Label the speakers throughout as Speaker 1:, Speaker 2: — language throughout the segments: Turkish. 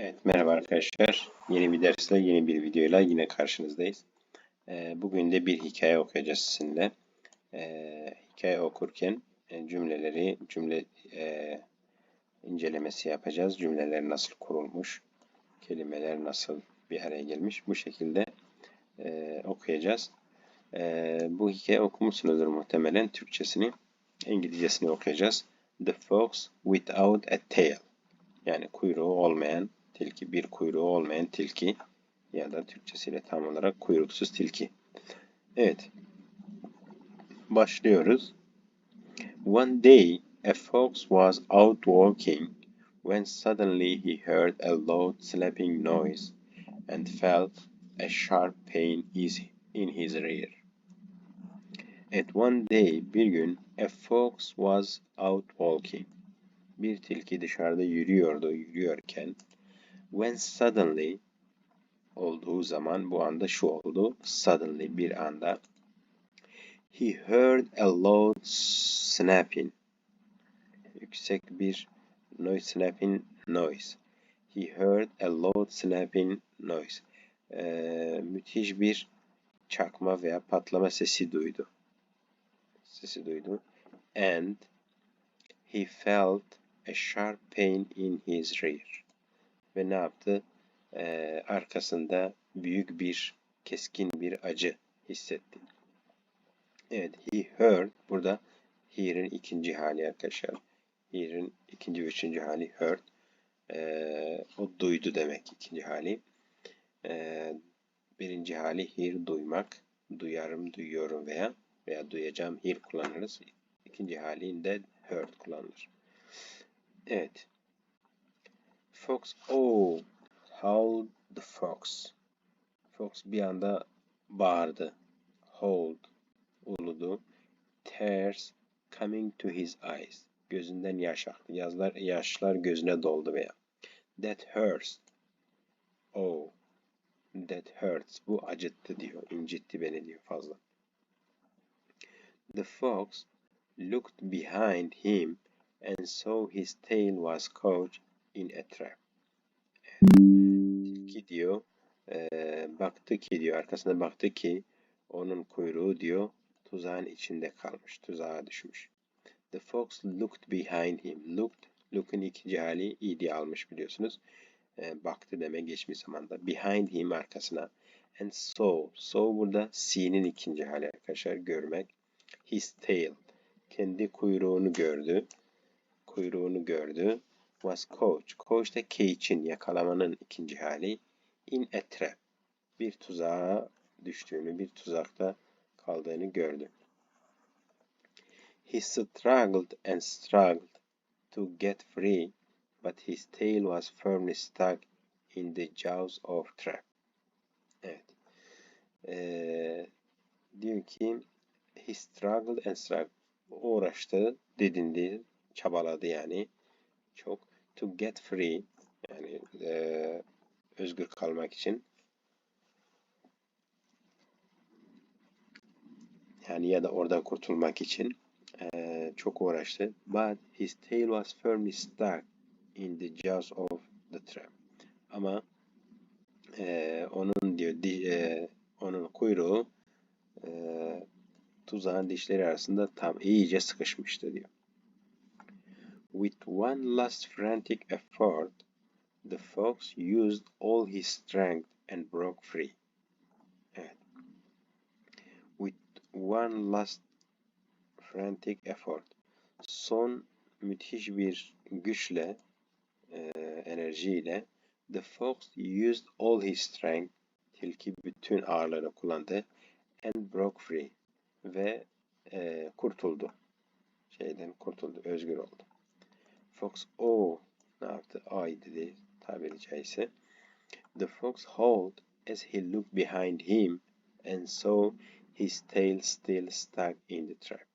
Speaker 1: Evet, merhaba arkadaşlar. Yeni bir dersle, yeni bir videoyla yine karşınızdayız. Ee, bugün de bir hikaye okuyacağız sizinle. Ee, hikaye okurken e, cümleleri, cümle e, incelemesi yapacağız. Cümleler nasıl kurulmuş, kelimeler nasıl bir araya gelmiş. Bu şekilde e, okuyacağız. E, bu hikaye okumuşsunuzdur muhtemelen Türkçesini. İngilizcesini okuyacağız. The Fox Without a Tail. Yani kuyruğu olmayan tilki, bir kuyruğu olmayan tilki ya da Türkçesiyle tam olarak kuyruksuz tilki. Evet. Başlıyoruz. One day a fox was out walking when suddenly he heard a loud slapping noise and felt a sharp pain in his rear. At one day, bir gün, a fox was out walking. Bir tilki dışarıda yürüyordu, yürüyorken When suddenly olduğu zaman bu anda şu oldu. Suddenly bir anda. He heard a loud snapping. Yüksek bir noise snapping noise. He heard a loud snapping noise. Ee, müthiş bir çakma veya patlama sesi duydu. Sesi duydu. And he felt a sharp pain in his rear ve ne yaptı? Ee, arkasında büyük bir, keskin bir acı hissetti. Evet, he heard. Burada hear'in ikinci hali arkadaşlar. Hear'in ikinci ve üçüncü hali heard. Ee, o duydu demek ikinci hali. Ee, birinci hali hear duymak. Duyarım, duyuyorum veya veya duyacağım hear kullanırız. İkinci halinde heard kullanılır. Evet. Fox, oh, how the fox. Fox bir anda bağırdı. Hold, uludu. Tears coming to his eyes. Gözünden yaş aktı. Yazlar, yaşlar gözüne doldu veya. That hurts. Oh, that hurts. Bu acıttı diyor. incitti beni diyor fazla. The fox looked behind him and saw his tail was caught in a trap. Tilki diyor e, baktı ki diyor arkasına baktı ki onun kuyruğu diyor tuzağın içinde kalmış. Tuzağa düşmüş. The fox looked behind him. Looked, look'un ikinci hali id almış biliyorsunuz. E, baktı deme geçmiş zamanda. Behind him arkasına. And saw. Saw burada see'nin ikinci hali arkadaşlar görmek. His tail. Kendi kuyruğunu gördü. Kuyruğunu gördü was coach. Coach da cage'in yakalamanın ikinci hali. In a trap. Bir tuzağa düştüğünü, bir tuzakta kaldığını gördü. He struggled and struggled to get free, but his tail was firmly stuck in the jaws of trap. Evet. Ee, diyor ki he struggled and struggled. Uğraştı, didindi, çabaladı yani. Çok to get free yani e, özgür kalmak için yani ya da oradan kurtulmak için e, çok uğraştı. But his tail was firmly stuck in the jaws of the trap. Ama e, onun diyor di, e, onun kuyruğu e, tuzağın dişleri arasında tam iyice sıkışmıştı diyor. With one last frantic effort, the fox used all his strength and broke free. With one last frantic effort. Son müthiş bir güçle, e, enerjiyle the fox used all his strength, tilki bütün ağırlığını kullandı and broke free ve e, kurtuldu. Şeyden kurtuldu, özgür oldu. Fox o ne yaptı? Ay dedi tabiri caizse. The fox howled as he looked behind him and saw his tail still stuck in the trap.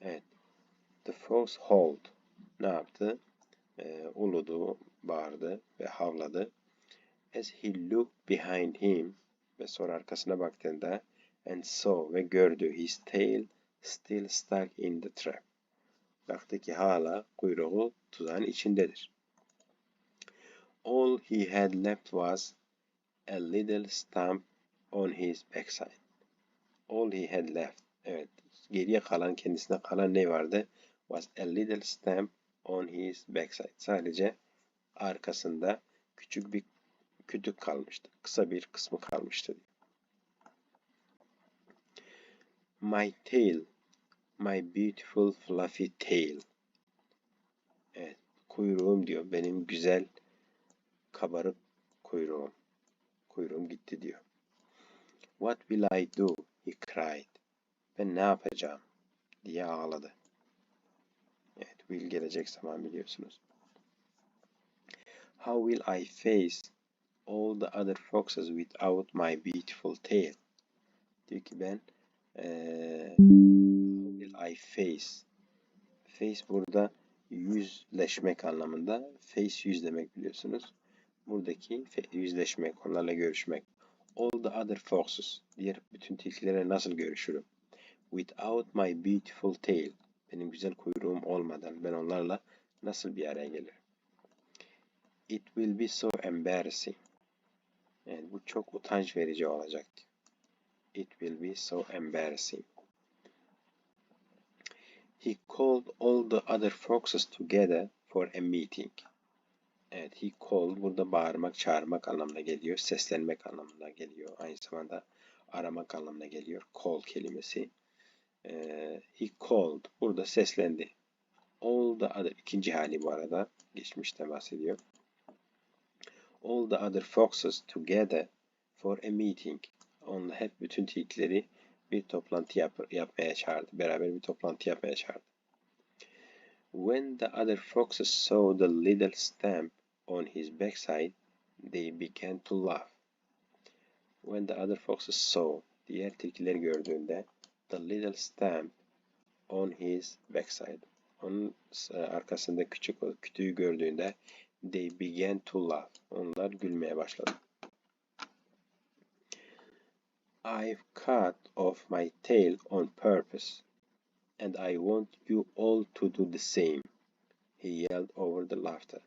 Speaker 1: Evet. The fox howled. Ne yaptı? Ee, uludu, bağırdı ve havladı. As he looked behind him ve sonra arkasına baktığında and saw ve gördü his tail still stuck in the trap. Baktı ki hala kuyruğu tuzağın içindedir. All he had left was a little stump on his backside. All he had left. Evet. Geriye kalan, kendisine kalan ne vardı? Was a little stump on his backside. Sadece arkasında küçük bir kütük kalmıştı. Kısa bir kısmı kalmıştı. My tail, my beautiful fluffy tail. Evet, kuyruğum diyor. Benim güzel kabarık kuyruğum. Kuyruğum gitti diyor. What will I do? He cried. Ben ne yapacağım? diye ağladı. Evet, will gelecek zaman biliyorsunuz. How will I face all the other foxes without my beautiful tail? Diyor ki ben ee, I face? Face burada yüzleşmek anlamında. Face yüz demek biliyorsunuz. Buradaki yüzleşmek, onlarla görüşmek. All the other foxes. Diğer bütün tilkilere nasıl görüşürüm? Without my beautiful tail. Benim güzel kuyruğum olmadan ben onlarla nasıl bir araya gelirim? It will be so embarrassing. Yani bu çok utanç verici olacak. It will be so embarrassing. He called all the other foxes together for a meeting. Evet, he called burada bağırmak, çağırmak anlamına geliyor. Seslenmek anlamına geliyor. Aynı zamanda aramak anlamına geliyor. Call kelimesi. Ee, he called. Burada seslendi. All the other. ikinci hali bu arada. Geçmişte bahsediyor. All the other foxes together for a meeting. Onunla hep bütün tilkileri bir toplantı yap yapmaya çağırdı. Beraber bir toplantı yapmaya çağırdı. When the other foxes saw the little stamp on his backside, they began to laugh. When the other foxes saw, diğer tilkiler gördüğünde, the little stamp on his backside, onun arkasında küçük kütüğü gördüğünde, they began to laugh. Onlar gülmeye başladı. I've cut off my tail on purpose, and I want you all to do the same, he yelled over the laughter.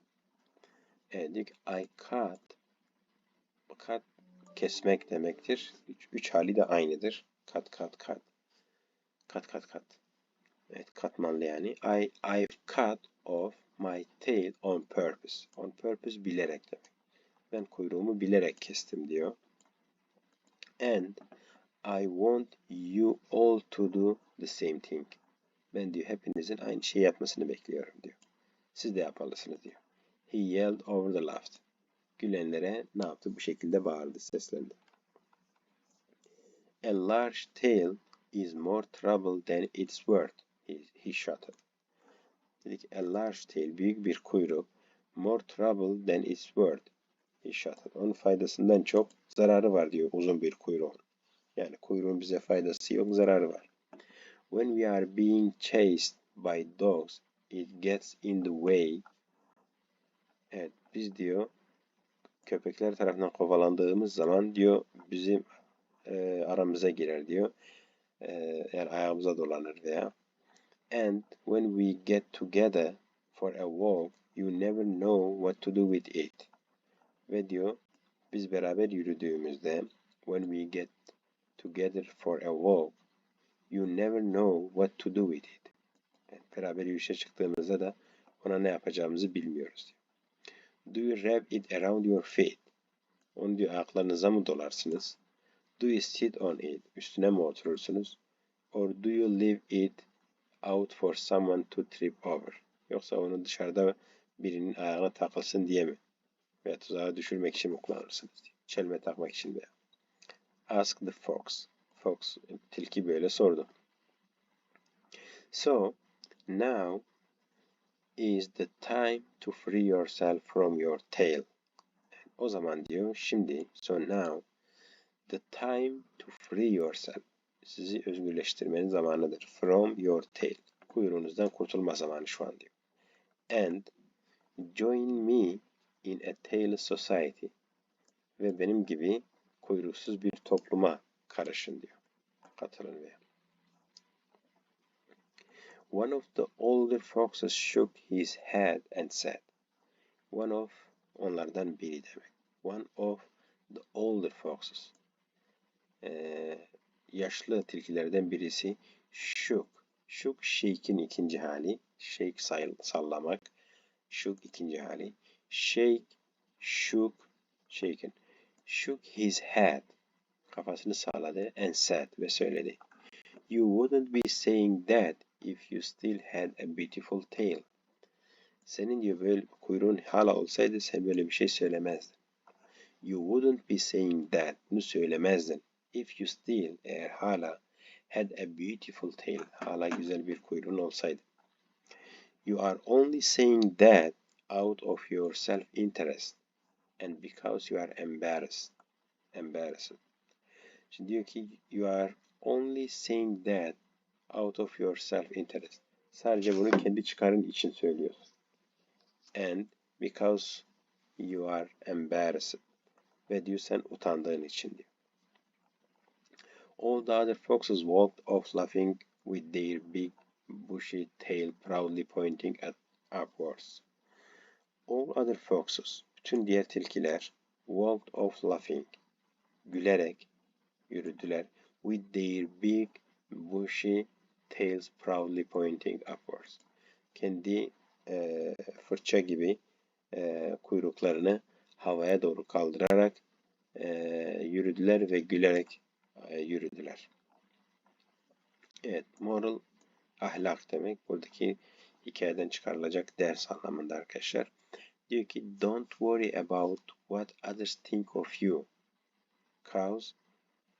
Speaker 1: Ki, I cut, cut kesmek demektir. Üç, üç hali de aynıdır. Cut, cut, cut. Cut, cut, cut. Evet, katmanlı yani. I, I've cut off my tail on purpose. On purpose bilerek demek. Ben kuyruğumu bilerek kestim diyor. And I want you all to do the same thing. Ben diyor hepinizin aynı şeyi yapmasını bekliyorum diyor. Siz de yapmalısınız diyor. He yelled over the laughed. Gülenlere ne yaptı? Bu şekilde bağırdı, seslendi. A large tail is more trouble than it's worth. He, he shouted. Dedik a large tail, büyük bir kuyruk. More trouble than it's worth. Shouted. Onun faydasından çok zararı var diyor uzun bir kuyruğun. Yani kuyruğun bize faydası yok, zararı var. When we are being chased by dogs, it gets in the way. Evet, biz diyor köpekler tarafından kovalandığımız zaman diyor bizim e, aramıza girer diyor. E, eğer ayağımıza dolanır veya. And when we get together for a walk, you never know what to do with it. Ve diyor biz beraber yürüdüğümüzde when we get together for a walk, you never know what to do with it. Yani beraber yürüyüşe çıktığımızda da ona ne yapacağımızı bilmiyoruz. Do you wrap it around your feet? Onu diyor ayaklarınıza mı dolarsınız? Do you sit on it? Üstüne mi oturursunuz? Or do you leave it out for someone to trip over? Yoksa onu dışarıda birinin ayağına takılsın diye mi? Veya tuzağa düşürmek için mi kullanırsınız? Çelme takmak için veya. Ask the fox. Fox tilki böyle sordu. So, now is the time to free yourself from your tail. O zaman diyor şimdi so now the time to free yourself sizi özgürleştirmenin zamanıdır. From your tail. Kuyruğunuzdan kurtulma zamanı şu an diyor. And join me in a tail society. Ve benim gibi kuyruksuz bir topluma karışın diyor. Katılın veya. One of the older foxes shook his head and said, One of onlardan biri demek. One of the older foxes. Ee, yaşlı tilkilerden birisi shook. Shook shake'in ikinci hali. Shake sallamak. Shook ikinci hali. Shake, shook, shaken. Shook his head. Kafasını salladı and said ve söyledi. You wouldn't be saying that if you still had a beautiful tail. Senin diyor böyle kuyruğun hala olsaydı sen böyle bir şey söylemezdin. You wouldn't be saying that. Bunu söylemezdin. If you still eğer hala had a beautiful tail. Hala güzel bir kuyruğun olsaydı. You are only saying that out of your self-interest and because you are embarrassed. Embarrassed. Şimdi diyor ki you are only saying that out of your self-interest. Sadece bunu kendi çıkarın için söylüyorsun. And because you are embarrassed. Ve diyor sen utandığın için diyor. All the other foxes walked off laughing with their big bushy tail proudly pointing at upwards. All other foxes, bütün diğer tilkiler, walked off laughing, gülerek yürüdüler with their big bushy tails proudly pointing upwards. Kendi e, fırça gibi e, kuyruklarını havaya doğru kaldırarak e, yürüdüler ve gülerek e, yürüdüler. Evet, moral ahlak demek. Buradaki hikayeden çıkarılacak ders anlamında arkadaşlar. Diyor ki don't worry about what others think of you cause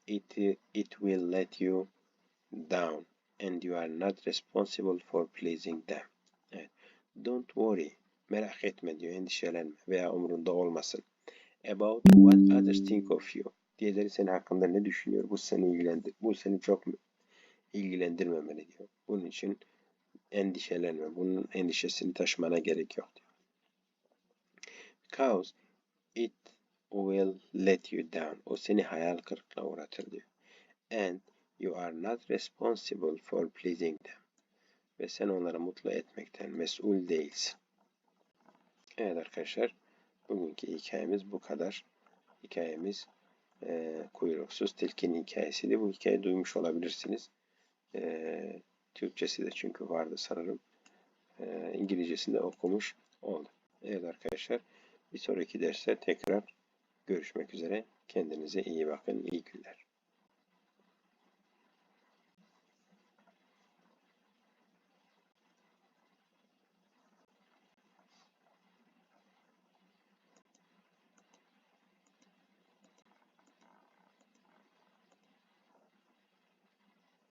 Speaker 1: it, it will let you down and you are not responsible for pleasing them. Evet. Don't worry. Merak etme diyor. Endişelenme veya umurunda olmasın. About what others think of you. Diğerleri senin hakkında ne düşünüyor? Bu seni ilgilendir. Bu seni çok ilgilendirmemeli diyor. Bunun için endişelenme. Bunun endişesini taşımana gerek yok diyor. Because it will let you down. O seni hayal kırıklığına uğratır diyor. And you are not responsible for pleasing them. Ve sen onları mutlu etmekten mesul değilsin. Evet arkadaşlar. Bugünkü hikayemiz bu kadar. Hikayemiz e, kuyruksuz tilkinin hikayesiydi. Bu hikayeyi duymuş olabilirsiniz. E, Türkçesi de çünkü vardı sanırım. E, İngilizcesinde okumuş oldum. Evet arkadaşlar. Bir sonraki derste tekrar görüşmek üzere. Kendinize iyi bakın. İyi günler.